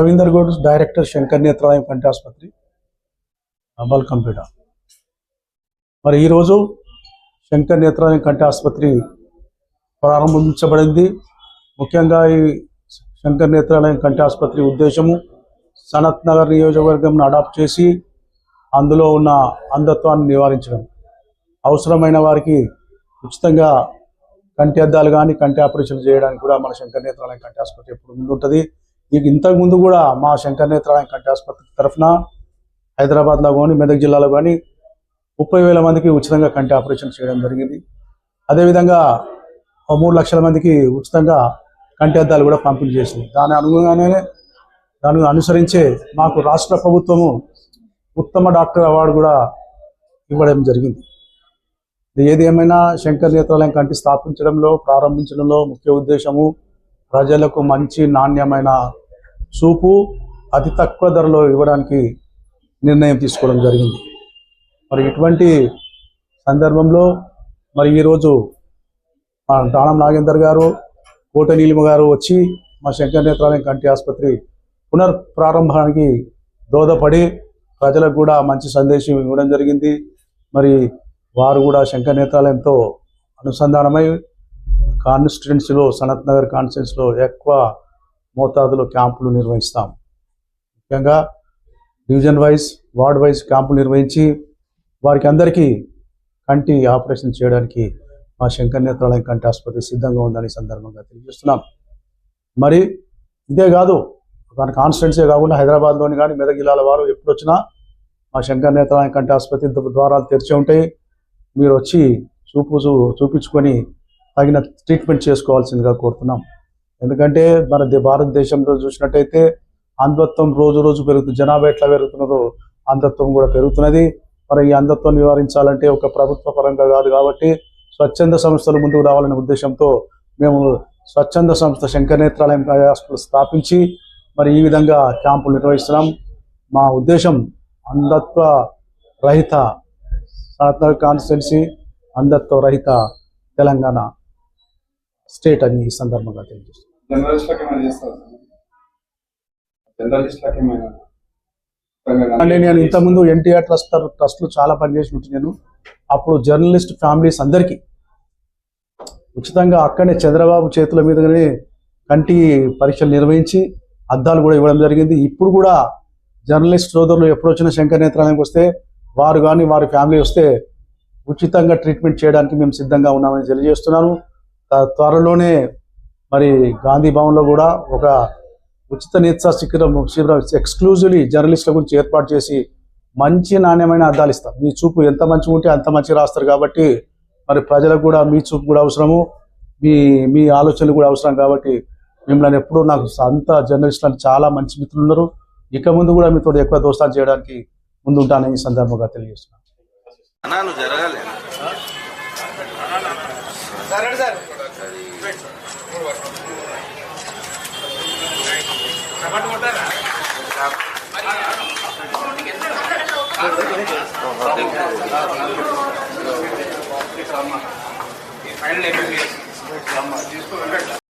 Ravinder Goud director Shankar Nethralayam కంటి ఆసుపత్రి అబాల్ computer. మరి ఈరోజు శంకర్ నేత్రాలయం కంటి ఆసుపత్రి ప్రారంభించబడింది. ముఖ్యంగా ఈ శంకర్ నేత్రాలయం కంటి ఆసుపత్రి ఉద్దేశము సనత్ నగర్ నియోజకవర్గంను అడాప్ట్ చేసి అందులో ఉన్న అంధత్వాన్ని నివారించడం. అవసరమైన వారికి ఉచితంగా కంటి అద్దాలు కానీ కంటి ఆపరేషన్ చేయడానికి కూడా మన శంకర్ నేత్రాలయం కంటి ఆసుపత్రి ఎప్పుడు ముందుంటుంది. ఇక ఇంతకు ముందు కూడా మా శంకర్ నేత్రాలయం కంటి ఆసుపత్రి తరఫున హైదరాబాద్లో కానీ మెదక్ జిల్లాలో కానీ ముప్పై వేల మందికి ఉచితంగా కంటి ఆపరేషన్ చేయడం జరిగింది. అదేవిధంగా మూడు లక్షల మందికి ఉచితంగా కంటి అద్దాలు కూడా పంపిణీ చేసింది. దాని అనుగుణంగానే దాన్ని అనుసరించే మాకు రాష్ట్ర ప్రభుత్వము ఉత్తమ డాక్టర్ అవార్డు కూడా ఇవ్వడం జరిగింది. ఏది ఏమైనా శంకర్ నేత్రాలయం కంటి స్థాపించడంలో ప్రారంభించడంలో ముఖ్య ఉద్దేశము ప్రజలకు మంచి నాణ్యమైన చూపు అతి తక్కువ ధరలో ఇవ్వడానికి నిర్ణయం తీసుకోవడం జరిగింది. మరి ఇటువంటి సందర్భంలో మరి ఈరోజు మా దానం నాగేందర్ గారు కోట నీలిమ గారు వచ్చి మా శంకర్ నేత్రాలయం కంటి ఆసుపత్రి పునర్ప్రారంభానికి దోదపడి ప్రజలకు కూడా మంచి సందేశం ఇవ్వడం జరిగింది. మరి వారు కూడా శంకర్ నేత్రాలయంతో అనుసంధానమై కాన్స్టిట్యున్సీలో సనత్ నగర్ కాన్స్టిట్యున్సీలో ఎక్కువ మోతాదులో క్యాంపులు నిర్వహిస్తాం. ముఖ్యంగా డివిజన్ వైజ్ వార్డ్ వైజ్ క్యాంపులు నిర్వహించి వారికి అందరికీ కంటి ఆపరేషన్ చేయడానికి మా శంకర్ నేత్రాలయం కంటి ఆసుపత్రి సిద్ధంగా ఉందని సందర్భంగా తెలియజేస్తున్నాం. మరి ఇదే కాదు మన కాన్స్టిట్యున్సీ కాకుండా హైదరాబాద్లోని కానీ మెదక్ జిల్లాల వారు ఎప్పుడు వచ్చినా మా శంకర్ నేత్రాలయం కంటి ఆసుపత్రి ద్వారాలు తెరిచి ఉంటాయి. మీరు వచ్చి చూపు చూపించుకొని తగిన ట్రీట్మెంట్ చేసుకోవాల్సిందిగా కోరుతున్నాం. ఎందుకంటే మన భారతదేశంలో చూసినట్టయితే అంధత్వం రోజు రోజు పెరుగుతుంది జనాభా ఎట్లా పెరుగుతున్నదో అంధత్వం కూడా పెరుగుతున్నది. మరి ఈ అంధత్వం నివారించాలంటే ఒక ప్రభుత్వ పరంగా కాదు కాబట్టి స్వచ్ఛంద సంస్థలు ముందుకు రావాలనే ఉద్దేశంతో మేము స్వచ్ఛంద సంస్థ శంకర్ నేత్రాలయం హాస్పిటల్ స్థాపించి మరి ఈ విధంగా క్యాంపులు నిర్వహిస్తున్నాం. మా ఉద్దేశం అంధత్వ రహిత సాత్నగర్ కాన్స్టిట్యున్సీ అంధత్వ రహిత తెలంగాణ స్టేట్ అని ఈ సందర్భంగా అంటే నేను ఇంతకుముందు ఎన్టీఆర్ ట్రస్ట్ ట్రస్ట్లో చాలా పనిచేసి ఉంటుంది నేను అప్పుడు జర్నలిస్ట్ ఫ్యామిలీస్ అందరికీ ఉచితంగా అక్కడనే చంద్రబాబు చేతుల మీదనే కంటి పరీక్షలు నిర్వహించి అద్దాలు కూడా ఇవ్వడం జరిగింది. ఇప్పుడు కూడా జర్నలిస్ట్ సోదరులు ఎప్పుడు వచ్చిన శంకర్ నేత్రాలయంకి వస్తే వారు కానీ వారి ఫ్యామిలీ వస్తే ఉచితంగా ట్రీట్మెంట్ చేయడానికి మేము సిద్ధంగా ఉన్నామని తెలియజేస్తున్నాను. త్వరలోనే మరి గాంధీ భవన్లో కూడా ఒక ఉచిత నేత్ర శిఖరం శిబిరం ఎక్స్క్లూజివ్లీ జర్నలిస్టుల గురించి ఏర్పాటు చేసి మంచి నాణ్యమైన అద్దాలు ఇస్తాం. మీ చూపు ఎంత మంచిగా ఉంటే అంత మంచిగా రాస్తారు కాబట్టి మరి ప్రజలకు కూడా మీ చూపు కూడా అవసరము. మీ మీ ఆలోచనలు కూడా అవసరం కాబట్టి మిమ్మల్ని ఎప్పుడూ నాకు అంత జర్నలిస్టులు చాలా మంచి మిత్రులు ఉన్నారు. ఇక ముందు కూడా మీతో ఎక్కువ దోస్తాలు చేయడానికి ముందుంటానని ఈ సందర్భంగా తెలియజేస్తున్నాను. ఫైనల్ అయిపోయింది.